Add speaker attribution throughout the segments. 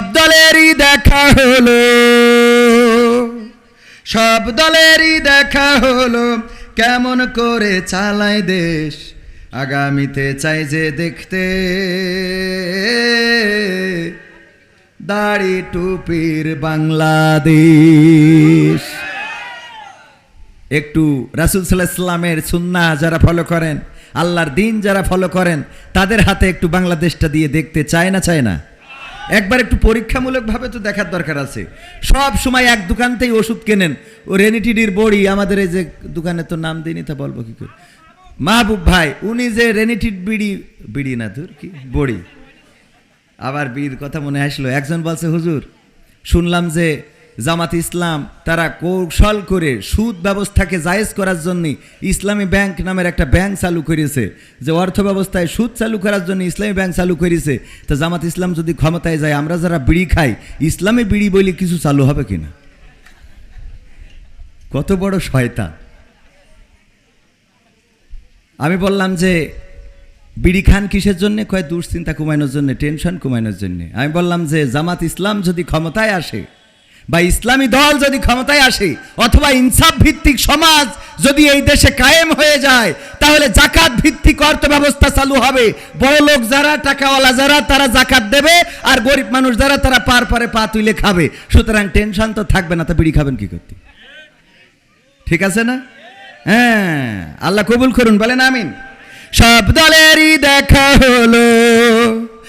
Speaker 1: সব দলেরই দেখা হলো। সব দলেরই দেখা হলো। কেমন করে চালায় দেশ? আগামীতে চাই যে দেখতে। দাড়ি টুপির বাংলাদেশ। একটু রাসুল সাল্লাহ ইসলামের সুন্না যারা ফলো করেন, আল্লাহর দিন যারা ফলো করেন, তাদের হাতে একটু বাংলাদেশটা দিয়ে দেখতে চায় না চায় না? একবার একটু পরীক্ষামূলকভাবে তো দেখার দরকার আছে। সব সময় এক দোকানতেই ওষুধ কেনেন। ও রেনিটিডির বড়ি, আমাদের এই যে দোকানে তো নাম দিইনি তা বলব কী করে? মাহবুব ভাই, উনি যে রেনিটিড বিড়ি বিড়ি না তোর কি? বড়ি। আবার বিড়ির কথা মনে আসলো। একজন বলছে, হুজুর, শুনলাম যে জামাত ইসলাম তারা কৌশল করে সুদ ব্যবস্থাকে জায়েজ করার জন্য ইসলামী ব্যাংক নামের একটা ব্যাংক চালু করেছে। যে অর্থ ব্যবস্থায় সুদ চালু করার জন্য ইসলামী ব্যাংক চালু করেছে, তো জামাত ইসলাম যদি ক্ষমতায় যায়, আমরা যারা বিড়ি খাই, ইসলামী বিড়ি বলে কিছু চালু হবে কিনা? কত বড় শয়তান। আমি বললাম যে, বিড়ি খান কিসের জন্যে? কয়, দুশ্চিন্তা কমানোর জন্য, টেনশন কমানোর জন্য। আমি বললাম যে, জামাত ইসলাম যদি ক্ষমতায় আসে বা ইসলামী দল যদি ক্ষমতায় আসে, অথবা ইনসাফ ভিত্তিক সমাজ যদি এই দেশে কায়েম হয়ে যায়, তাহলে জাকাত ভিত্তিক অর্থ ব্যবস্থা চালু হবে। বড় লোক যারা, টাকাওয়ালা যারা, তারা জাকাত দেবে, আর গরিব মানুষ যারা, তারা পার পারে পা তুলে খাবে। সুতরাং টেনশন তো থাকবে না, তা বিড়ি খাবেন কি করতে? ঠিক আছে না? হ্যাঁ আল্লাহ কবুল করুন, বলেন আমিন। সব দলেরই দেখা হলো।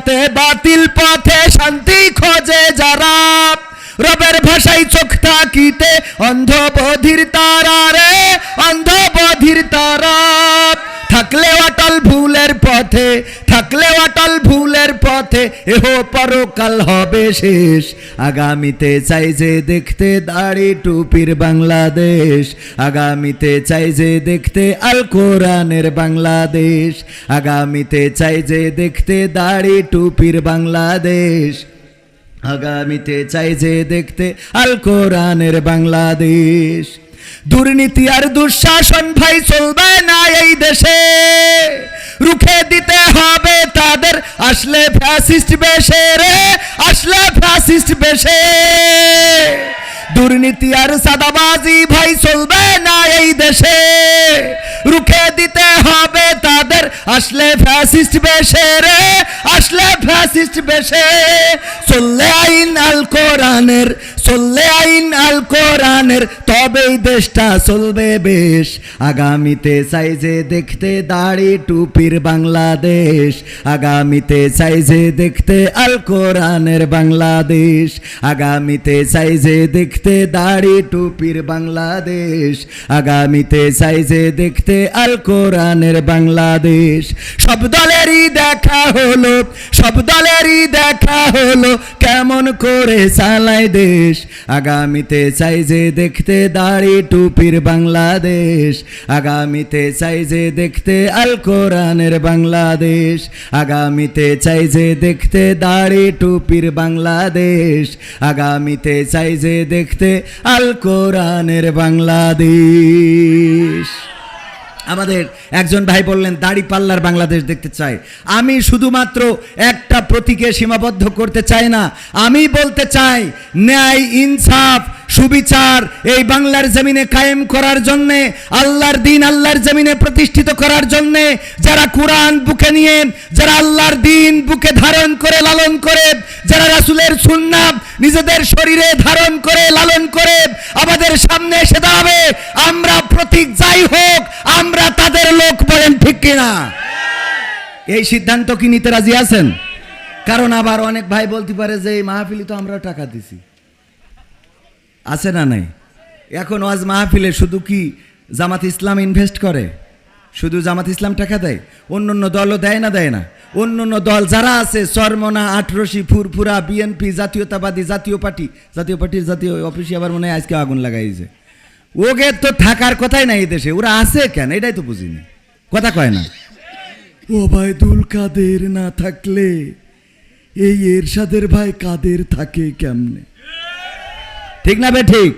Speaker 1: মতে বাতিল পথে শান্তি খোঁজে যারা। রবের ভাষায় চোখ থাকিতে অন্ধ বধির তারা রে অন্ধ বধির তারা। থাকলে অটল ভুলের পথে থাকলে অটল ভুলের পথে, এহ পরকাল হবে শেষ। আগামীতে চাই যে দেখতে দাড়ি টুপির বাংলাদেশ। আগামীতে চাই যে দেখতে আল কোরআনের বাংলাদেশ। আগামীতে চাই যে দেখতে দাড়ি টুপির বাংলাদেশ। আগামীতে চাই যে দেখতে আল কোরআনের বাংলাদেশ। দুর্নীতি আর দুঃশাসন ভাই চলবে না এই দেশে। রুখে দিতে হবে তাদের। আসলে ফ্যাসিস্ট বেশে রে, আসলে ফ্যাসিস্ট বেশে। দুর্নীতি আর সাদাবাজি ভাই চলবে না এই দেশে। রুখে দিতে হবে তাদের। আসলে ফ্যাসিস্ট বেশে রে, আসলে ফ্যাসিস্ট বেশে। চললে আইন আল কোরআনের, চললে আইন আল কোরআনের, তবেই দেশটা চলবে বেশ। আগামীতে যে দেখতে দাড়ি টুপির বাংলাদেশ। আগামীতে যে দেখতে আল কোরআনের বাংলাদেশ। আগামীতে যে দেখতে দাড়ি টুপির বাংলাদেশ। আগামীতে যে দেখতে আল কোরআনের বাংলাদেশ। সব দলেরই দেখা হলো, সব দলেরই দেখা হলো কেমন করে চালায় দেশ। আগামীতে চাই যে দেখতে দাড়ি টুপির বাংলাদেশ। আগামীতে চাই যে দেখতে আল কোরআনের বাংলাদেশ। আগামীতে চাই যে দেখতে দাড়ি টুপির বাংলাদেশ। আগামীতে চাই যে দেখতে আল কোরআনের বাংলাদেশ। আমাদের একজন ভাই বললেন, দাড়ি পাল্লার বাংলাদেশ দেখতে চাই। আমি শুধুমাত্র একটা প্রতীকে সীমাবদ্ধ করতে চাই না, আমি বলতে চাই, ন্যায়, ইনসাফ, সুবিচার এই বাংলার জমিনে কায়েম করার জন্যে, আল্লাহর দিন আল্লাহর জমিনে প্রতিষ্ঠিত করার জন্যে যারা কোরআন বুকে নিয়ে, যারা আল্লাহর দিন বুকে ধারণ করে, লালন করে, যারা রাসূলের সুন্নাব নিজেদের শরীরে ধারণ করে, লালন করে আমাদের সামনে এসে দাঁড়াবে। আমরা প্রতীক যাই হোক, আমরা তাদের লোক বলেন ঠিক কিনা? এই সিদ্ধান্ত কি নিতে রাজি আছেন? কারণ আবার অনেক ভাই বলতে পারে যে এই মাহফিলি তো আমরা টাকা দিছি। আছে না নাই? এখন ওয়াজ মাহফিলে শুধু কি জামাত ইসলাম ইনভেস্ট করে? শুধু জামাত ইসলাম টাকা দেয়? অন্য অন্য দলও দেয় না দেয় না? অন্য অন্য দল যারা আছে চরমনা আটরশি, ফুরফুরা, বিএনপি, জাতীয়তাবাদী, জাতীয় পার্টি। জাতীয় পার্টির জাতীয় অফিসে আবার মনে হয় আজকে আগুন লাগাইছে। ওকে তো থাকার কথাই নাই দেশে। ওরা আছে কেন? এটাই তো বুঝিনি। কথা কয় না। ওবায়দুল কাদের না থাকলে এই এরশাদের ভাই কাদের থাকে কেমনে? ঠিক না বে, ঠিক?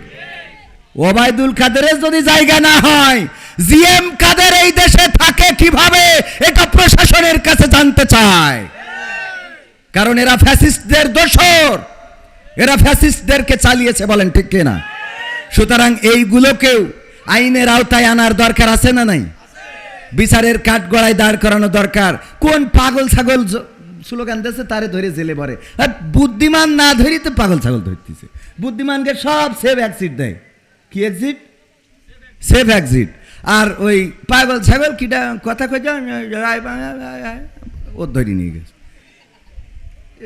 Speaker 1: ওবায়দুল কাদেরের যদি জায়গা না হয় জিএম কাদের এই দেশে থাকে কীভাবে, এটা প্রশাসনের কাছে জানতে চায়। কারণ এরা ফ্যাসিস্টদের দোসর এরা ফ্যাসিস্টদেরকে চালিয়েছে, বলেন ঠিক কিনা? সুতরাং এইগুলোকেও আইনের আওতায় আনার দরকার আছে না নাই? বিচারের কাঠগড়ায় দাঁড় করানো দরকার। কোন পাগল ছাগল স্লোগান দিয়েছে, তারে ধরে জেলে পড়ে আর বুদ্ধিমান না ধরিতে পাগল ছাগল ধরতেছে। বুদ্ধিমানকে সব সেভ এক্সিট দেয়। কি এক্সিট সেভ এক্সিট আর ওই পাগল ছাগল কিটা কথা কই ও ধরে নিয়ে গেছে।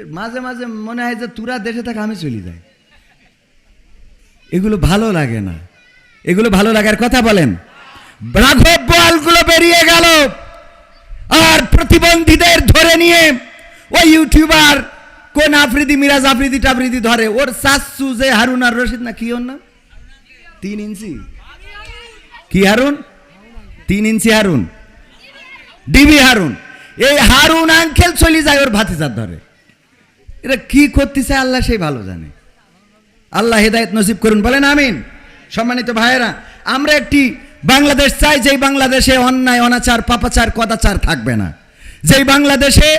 Speaker 1: মাঝে মাঝে মনে হয় যে তুরা দেশে থাকে আমি চলে যাই। এগুলো ভালো লাগে না। এগুলো ভালো লাগার কথা বলেন। রাঘব বোয়ালগুলো বেরিয়ে গেল। আর প্রতিবন্ধীদের ধরে নিয়ে ওই ইউটিউবার কোন আফ্রিদি, মিরাজ আফ্রিদি টাফ্রিদি ধরে। ওর সাসু যে হারুন আর রশিদ না কি ওর নাম? তিন ইঞ্চি। কি হারুন? তিন ইঞ্চি হারুন। ডিবি হারুন। এই হারুন আঙ্কেল চলে যায় ওর ভাতিজার ধরে। এটা কি করতেছে আল্লাহ সেই ভালো জানে। আল্লাহ হেদায়েত নসিব করুন, বলেন আমিন। সম্মানিত ভাইয়েরা, আমরা একটি বাংলাদেশ চাই, যেই বাংলাদেশে অন্যায়, অনাচার, পাপাচার, কদাচার থাকবে না। যেই বাংলাদেশে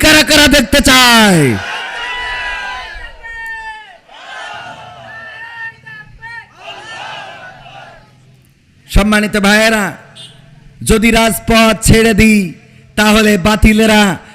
Speaker 1: কারা কারা দেখতে চায়? সম্মানিত ভাইয়েরা যদি রাজপথ ছেড়ে দিই তাহলে বাতিলেরা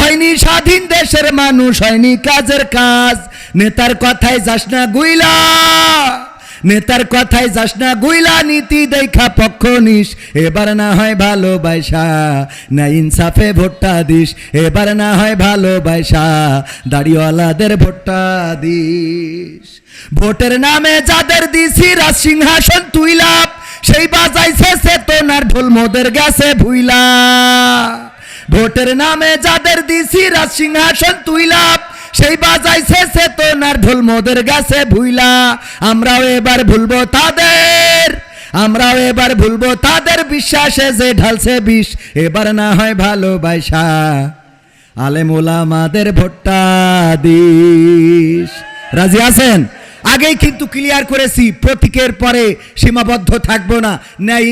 Speaker 1: হয়নি স্বাধীন দেশের মানুষ, হয়নি কাজের কাজ। নেতার কথায় যাস না গুইলা। নেতার কথায় যাস না গুইলা, নীতি দেখা পক্ষ নিস। এবার না হয় ভালোবাসা, না ইনসাফে ভোটটা দিস। এবার না হয় ভালোবাসা, দাড়িওয়ালাদের ভোটটা দিস। ভোটের নামে যাদের দিছি রাজ সিংহাসন তুইলা, সেই বাজাইছে চেতনার ঢোল মোদের গেছে ভুইলা। ভোটের নামে যাদের দিছি রাজ সিংহাসন তুইলা, সেই বাজাইছে চেতনার ঢোল মোদের গেছে ভুইলা। আমরাও এবার ভুলবো তাদের, আমরাও এবার ভুলবো তাদের বিশ্বাসে যে ঢালছে বিষ, এবার না হয় ভালোবাসা আলেম ওলামাদের ভোটটা দিস। রাজি আছেন? আগেই কিন্তু ক্লিয়ার করেছি, প্রতীকের পরে সীমাবদ্ধ থাকব না। ন্যায়